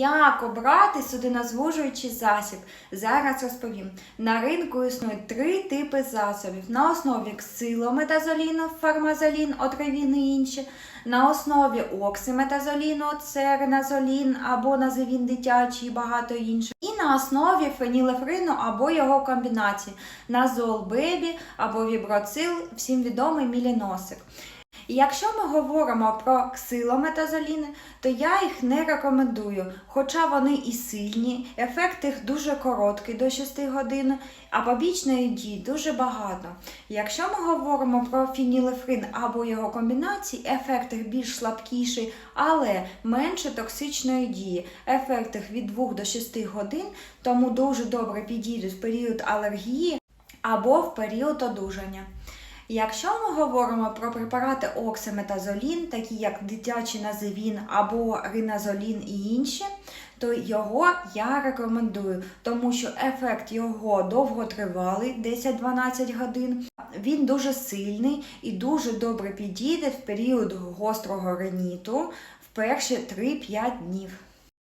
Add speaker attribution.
Speaker 1: Як обрати судинозвужуючий засіб? Зараз розповім. На ринку існують три типи засобів: на основі ксилометазоліну, фармазолін, отривін і інші, на основі оксиметазоліну, це реназолін або називін дитячий і багато інших. І на основі фенілефрину або його комбінації назол бебі або віброцил, всім відомий міліносик. І якщо ми говоримо про ксилометазоліни, то я їх не рекомендую, хоча вони і сильні, ефект їх дуже короткий до 6 годин, а побічної дії дуже багато. Якщо ми говоримо про фінілефрин або його комбінації, ефект їх більш слабкіший, але менше токсичної дії. Ефект їх від 2 до 6 годин, тому дуже добре підійдуть в період алергії або в період одужання. Якщо ми говоримо про препарати оксиметазолін, такі як дитячий називін або риназолін і інші, то його я рекомендую, тому що ефект його довготривалий, 10-12 годин. Він дуже сильний і дуже добре підійде в період гострого реніту в перші 3-5 днів.